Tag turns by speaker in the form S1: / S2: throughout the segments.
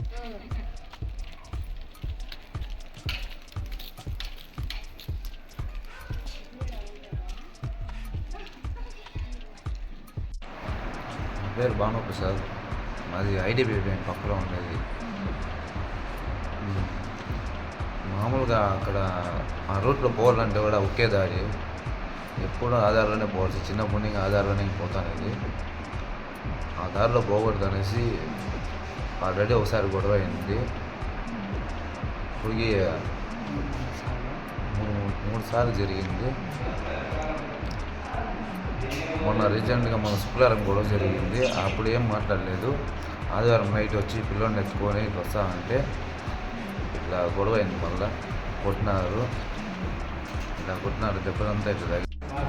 S1: నా పేరు భానుప్రసాద్. మాది ఐడిబిఐ బ్యాంక్ పక్కలో ఉండేది. మామూలుగా అక్కడ ఆ రూట్లో పోవాలంటే కూడా ఒకే దారి. ఎప్పుడూ ఆధార్లోనే పోవాల్సి చిన్నప్పటి నుంచి ఆధార్లోనే పోతానేది. ఆ దారిలో పోకూడదు అనేసి ఆల్రెడీ ఒకసారి గొడవ అయింది. ఇప్పటికి మూడు మూడు సార్లు జరిగింది. మొన్న రీసెంట్గా మన శుక్రవారం గొడవ జరిగింది. అప్పుడు ఏం మాట్లాడలేదు. ఆదివారం నైట్ వచ్చి పిల్లోడిని ఎత్తుకొని ఇట్లా వస్తామంటే ఇట్లా గొడవ అయింది మళ్ళా. కొట్టినారు. ఇట్లా కొట్టినారు. దెబ్బలంతా ఇట్లా తగ్గి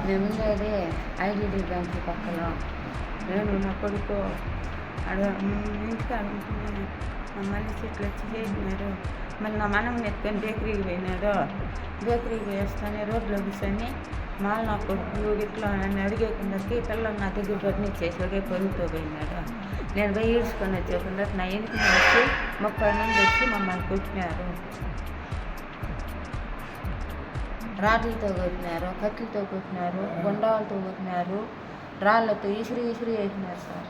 S2: మేము ఉండేది ఐడిబి బ్యాంక్ పక్కన. నేను నా కొడుకు అడ ఇంటికి మా ఇట్లా వచ్చి చేసినారు మళ్ళీ నా మనం ఎత్తుకొని బేకరీకి పోయినారు బేకరీకి పోయేస్తానే రోడ్లో కూర్చొని మాల్ నా కొడుకు ఇట్లా నన్ను అడిగేకుందకి పిల్లలు నా దగ్గర బదిలీ చేసి పొరుగుతో పోయినాడు. నేను పోయి ఈడ్చుకొని వచ్చేకుండా నా ఇంటికి వచ్చి ముప్పై మంది వచ్చి మమ్మల్ని కొట్టినారు. రాట్లతో కొట్టినారు కత్తులతో కొట్టినారు గుండాలతో కొట్టినారు. రాళ్ళతో ఇసురు ఇసురు వేసినారు సార్.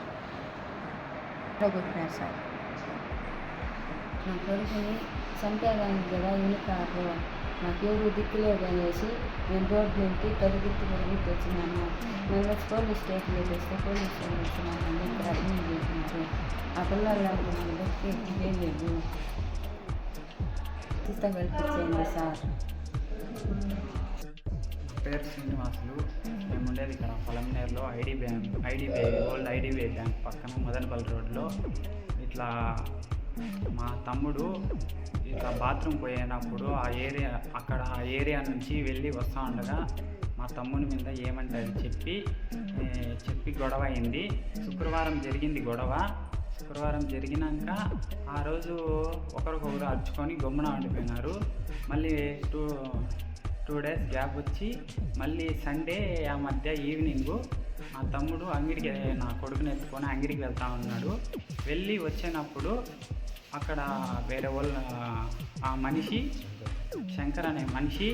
S2: ఇట్లా సార్ నా కొడుకుని చంపేదానికి కదా ఎన్నికారు నాకు ఎవరు దిక్కులేదు అనేసి నేను రోడ్డు నుంచి తరుగుతూ తరుగుతూ వచ్చినాను మళ్ళీ పోలీస్ స్టేషన్లో చేస్తే పోలీస్ స్టేషన్ వచ్చినాను అని చెప్పి అడ్మిట్ చేసినారు. ఆ పిల్లలు మన బతికి ఏం లేదు కల్పించేయండి సార్.
S3: పేరు శ్రీనివాసులు. ఉండేది ఇక్కడ పొలంనేరులో ID bank IDBI old IDBI bank పక్కన మదనపల్లి రోడ్లో. ఇట్లా మా తమ్ముడు ఇట్లా బాత్రూమ్ పోయినప్పుడు ఆ ఏరియా అక్కడ ఆ ఏరియా నుంచి వెళ్ళి వస్తూ ఉండగా మా తమ్ముని మీద ఏమంటారు చెప్పి చెప్పి గొడవ అయింది. శుక్రవారం జరిగింది గొడవ. శుక్రవారం జరిగినాక ఆ రోజు ఒకరికొకరు అర్చుకొని గమ్మున ఉండిపోయినారు. మళ్ళీ టూ టూ డేస్ గ్యాప్ వచ్చి మళ్ళీ సండే ఆ మధ్య ఈవినింగు మా తమ్ముడు అంగిడికి నా కొడుకుని ఎత్తుకొని అంగిడికి వెళ్తా ఉన్నాడు. వెళ్ళి వచ్చినప్పుడు అక్కడ వేరే వాళ్ళ ఆ మనిషి శంకర్ అనే మనిషి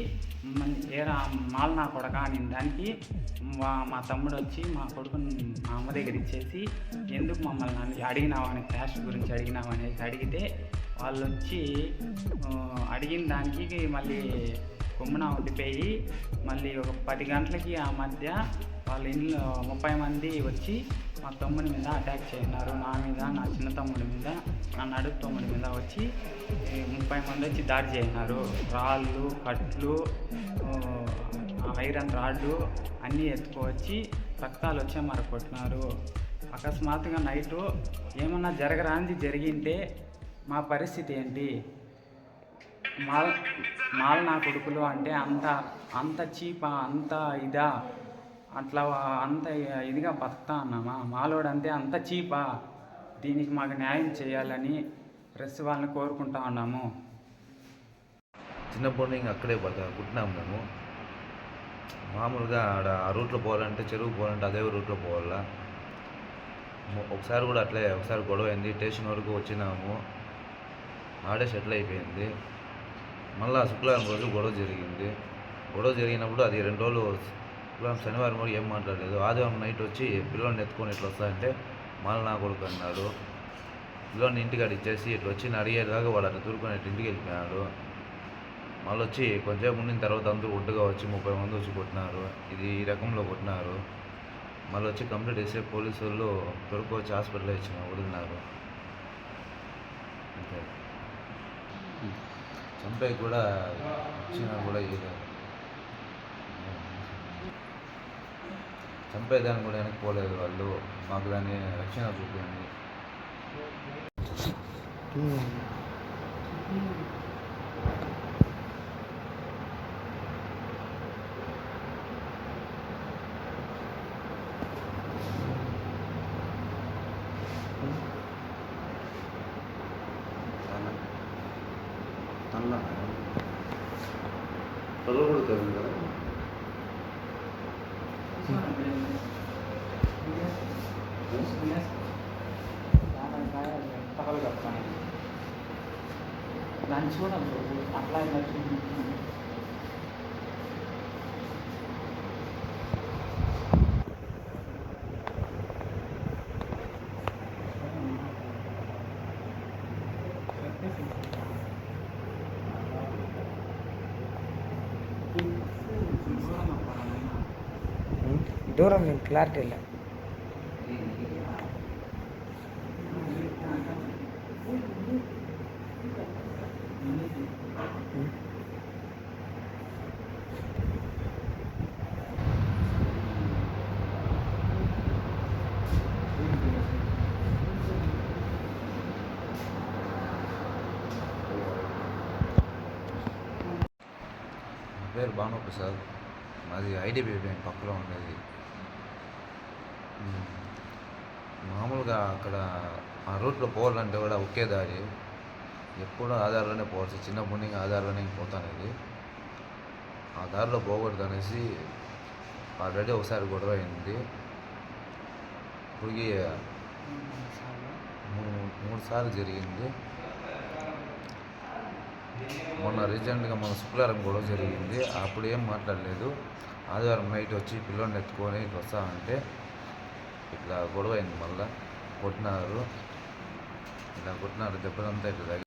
S3: ఏరా మాల్ నా కొడక అని దానికి మా మా తమ్ముడు వచ్చి మా కొడుకుని మా అమ్మ దగ్గర ఇచ్చేసి ఎందుకు మమ్మల్ని అని అడిగినావు అని క్యాష్ గురించి అడిగినావు అనేసి అడిగితే వాళ్ళు వచ్చి అడిగిన దానికి మళ్ళీ కొమ్మున ఉండిపోయి మళ్ళీ ఒక పది గంటలకి ఆ మధ్య వాళ్ళ ఇంట్లో ముప్పై మంది వచ్చి మా తమ్ముడి మీద అటాక్ చేయన్నారు నా మీద నా చిన్న తమ్ముడి మీద నా నడుపు తమ్ముడి మీద వచ్చి ముప్పై మంది వచ్చి దాడి చేయన్నారు రాళ్ళు కట్లు ఐరన్ రాళ్ళు అన్నీ ఎత్తుకోవచ్చి రక్తాలు వచ్చే మరి కొట్టినారు. అకస్మాత్తుగా నైటు ఏమన్నా జరగరానిది జరిగింటే మా పరిస్థితి ఏంటి? మాల్ మాల్ నా కొడుకులు అంటే అంత అంత చీపా అంత ఇదా? అట్లా అంత ఇదిగా బతుకుతా అన్నామా? మాలోడు అంత చీపా? దీనికి మాకు న్యాయం చేయాలని ప్రెస్ వాళ్ళని కోరుకుంటా ఉన్నాము.
S1: చిన్నప్పటి నుంచి అక్కడే పడతా పుట్టినాము మేము. మామూలుగా ఆడ ఆ రూట్లో పోవాలంటే చెరువు పోవాలంటే అదే రూట్లో పోవాలా? ఒకసారి కూడా అట్లే ఒకసారి గొడవ అయింది. స్టేషన్ వరకు వచ్చినాము. ఆడే సెటిల్ అయిపోయింది. మళ్ళా శుక్రవారం రోజు గొడవ జరిగింది. గొడవ జరిగినప్పుడు అది రెండు రోజులు శుక్రవారం శనివారం కూడా ఏం మాట్లాడలేదు. ఆదివారం నైట్ వచ్చి పిల్లోని ఎత్తుకొని ఇట్లా వస్తాయంటే మళ్ళీ నా కొడుకు అన్నాడు. పిల్లల్ని ఇంటికాడ ఇచ్చేసి ఇట్లా వచ్చి అడిగేదాకా వాడు అట్లా తూరుకొని ఇంటికి వెళ్ళిపోయాడు. మళ్ళీ వచ్చి కొంచెం ఉండిన తర్వాత అందరూ ఒడ్డుగా వచ్చి ముప్పై మంది వచ్చి కొట్టినారు. ఇది ఈ రకంలో కొట్టినారు. మళ్ళీ వచ్చి కంప్లీట్ చేసే పోలీసు వాళ్ళు దొరికి వచ్చి హాస్పిటల్లో ఇచ్చిన వదిలినారు. అంతే. చంపే కూడా ఇచ్చినా కూడా ఇయ్యలేదు చంపేదాన్ని కూడా వెనక్కి పోలేదు వాళ్ళు. మాకు దాన్ని రక్షణ చూపింది తల్ల పదవకూడదు కదా
S3: తగలు కట్టుకొని దాన్ని చూడాలి బాబు అట్లా ఇలా చూడండి.
S4: दूर में क्लार्टी
S1: पेर बानो प्रसाद మాది ఐడిబిఐ బ్యాంక్ పక్కలో ఉండేది. మామూలుగా అక్కడ ఆ రూట్లో పోవాలంటే కూడా ఒకే దారి. ఎప్పుడూ ఆధార్లోనే పోవచ్చు చిన్నప్పటి నుంచి ఆధార్లోనే పోతానేది ఆ దారిలో పోకూడదు అనేసి ఆల్రెడీ ఒకసారి గొడవ అయింది. ఇప్పటికి మూడు మూడు సార్లు జరిగింది. మొన్న రీసెంట్గా మన శుక్రవారం గొడవ జరిగింది. అప్పుడు ఏం మాట్లాడలేదు. ఆదివారం నైట్ వచ్చి పిల్లల్ని ఎత్తుకొని ఇట్లా వస్తామంటే ఇట్లా గొడవ అయింది మళ్ళా. కొట్టినారు. ఇలా కొట్టినారు. దెబ్బలంతా ఇట్లా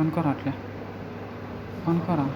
S1: ऑन
S3: करा आटल्या ऑन करा